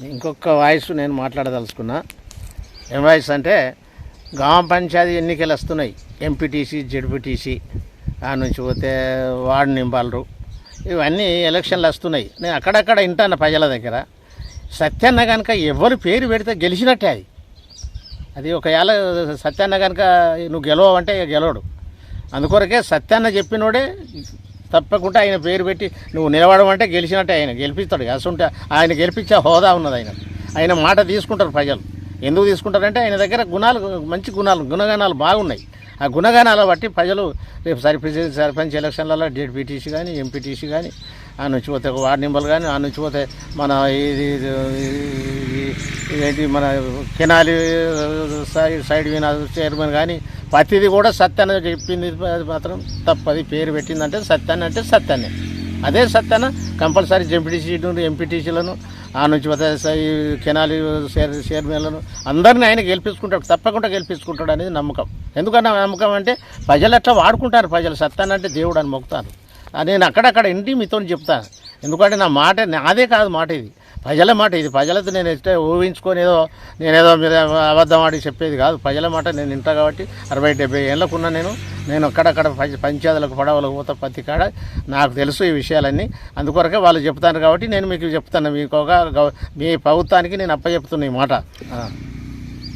ఇంకొక వాయిస్ నేను మాట్లాడదలుచుకున్నా. ఏం వాయిస్ అంటే గ్రామ పంచాయతీ ఎన్నికలు వస్తున్నాయి. ఎంపీటీసీ జెడ్పీటీసీ ఆ నుంచి పోతే వార్డు నింపాలరు. ఇవన్నీ ఎలక్షన్లు వస్తున్నాయి. నేను అక్కడక్కడ వింటాను ప్రజల దగ్గర. సత్యన్న కనుక ఎవరు పేరు పెడితే గెలిచినట్టే అది. అది ఒకవేళ సత్యాన్న కనుక నువ్వు గెలవంటే గెలవడు. అందుకొరకే సత్యాన్న చెప్పినోడే తప్పకుండా ఆయన పేరు పెట్టి నువ్వు నిలబడమంటే గెలిచినట్టే ఆయన. గెలిపిస్తాడు. అసంటే ఆయన గెలిపించే హోదా ఉన్నది ఆయన. ఆయన మాట తీసుకుంటారు ప్రజలు. ఎందుకు తీసుకుంటారంటే ఆయన దగ్గర గుణాలు మంచి గుణాలు గుణగణాలు బాగున్నాయి. ఆ గుణగణాల బట్టి ప్రజలు రేపు సర్పంచ్ సర్పంచ్ ఎలక్షన్లలో జెడ్పీటీసీ కానీ ఎంపీటీసీ కానీ ఆ నుంచి పోతే వార్డు నెంబర్లు కానీ ఆ నుంచి పోతే మన ఇది ఏంటి మన కెనాలి సైడ్ సైడ్ విన చైర్మన్ కానీ ప్రతిది కూడా సత్యాన్ని చెప్పింది మాత్రం తప్పది. పేరు పెట్టిందంటే సత్యాన్ని అంటే సత్యాన్ని. అదే సత్యాన కంపల్సరీ జెంపీటీసీ ఎంపీటీసీలను ఆ నుంచి పోతే కెనాలి చైర్మన్లను అందరినీ ఆయన గెలిపించుకుంటాడు. తప్పకుండా గెలిపించుకుంటాడు అనేది నమ్మకం. ఎందుకన్నా నమ్మకం అంటే ప్రజలు అట్లా వాడుకుంటారు? ప్రజలు సత్యాన్ని అంటే దేవుడు అని మొక్కుతారు. నేను అక్కడక్కడ ఇంటి మీతో చెప్తాను. ఎందుకంటే నా మాట నాదే కాదు మాట ఇది. ప్రజల మాట ఇది ప్రజలతో నేను ఎట్లా ఊహించుకొని ఏదో నేనేదో మీరు అబద్ధం ఆడి చెప్పేది కాదు. ప్రజల మాట నేను వింటా కాబట్టి అరవై డెబ్బై ఏళ్ళకున్నా నేను నేను అక్కడక్కడ పంచ- పంచాయతీలకు పడవలకు పోతా ప్రతి కాడ. నాకు తెలుసు ఈ విషయాలన్నీ. అందుకొరకే వాళ్ళు చెప్తాను కాబట్టి నేను మీకు చెప్తాను. మీకు ఒక మీ ప్రభుత్వానికి నేను అప్పచెప్తున్నా ఈ మాట. ఆ.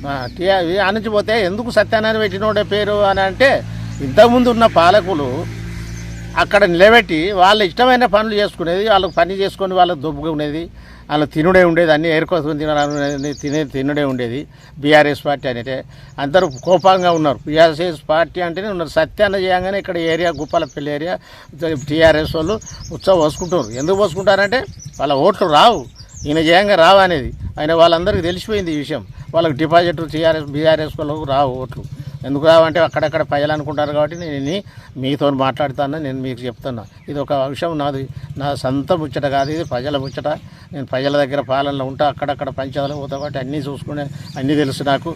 ఆ, టీ- ఇది ఆ నుంచి పోతే ఎందుకు సత్యనారాయణ పెట్టినోడే పేరు అని అంటే ఇంతకుముందు ఉన్న పాలకులు అక్కడ నిలబెట్టి వాళ్ళ ఇష్టమైన పనులు చేసుకునేది వాళ్ళకి పని చేసుకొని వాళ్ళకి దొబ్బుకునేది అలా తినుడే ఉండేది అన్ని కోసం తినాలని తినే తినుడే ఉండేది. బీఆర్ఎస్ పార్టీ అనేది అందరూ కోపంగా ఉన్నారు. బీఆర్ఎస్ పార్టీ అంటేనే ఉన్నారు. సత్యాన్న చేయగానే ఇక్కడ ఏరియా గుప్పాలపల్లి ఏరియా టీఆర్ఎస్ వాళ్ళు ఉత్సవం పోసుకుంటారు ఎందుకు పోసుకుంటారంటే వాళ్ళ ఓట్లు రావు. ఈయన చేయంగా రావు అనేది. ఆయన వాళ్ళందరికీ తెలిసిపోయింది ఈ విషయం. వాళ్ళకి డిపాజిట్ టీఆర్ఎస్ బీఆర్ఎస్ వాళ్ళకు రావు ఓట్లు. ఎందుకు అంటే అక్కడక్కడ ప్రజలు అనుకుంటారు కాబట్టి నేను మీతో మాట్లాడుతాను నేను మీకు చెప్తున్నా. ఇది ఒక విషయం నాది. నా సొంత ముచ్చట కాదు ఇది ప్రజల ముచ్చట. నేను ప్రజల దగ్గర పాలనలో ఉంటా అక్కడక్కడ పంచాయతీలో పోతా కాబట్టి అన్నీ చూసుకునే అన్నీ తెలుసు నాకు.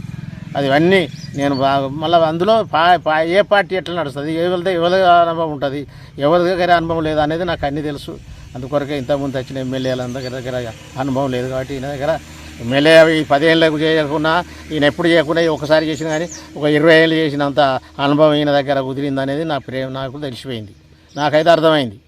అది అన్నీ నేను మళ్ళీ అందులో పా పా- ఏ పార్టీ ఎట్లా నడుస్తుంది? ఎవరిది ఎవరి అనుభవం ఉంటుంది? ఎవరి దగ్గర అనుభవం లేదు అనేది నాకు అన్నీ తెలుసు. అందుకొరకే ఇంతకుముందు వచ్చిన ఎమ్మెల్యేలందరి దగ్గర అనుభవం లేదు కాబట్టి ఈయన దగ్గర ఎమ్మెల్యే ఈ పదేళ్ళకు చేయకుండా ఈయన ఎప్పుడు చేయకుండా ఈ ఒకసారి చేసిన కానీ ఒక ఇరవై ఏళ్ళు చేసినంత అనుభవం ఈయన దగ్గర కుదిరింది అనేది నా ప్రేమ నాకు తెలిసిపోయింది. నాకైతే అర్థమైంది.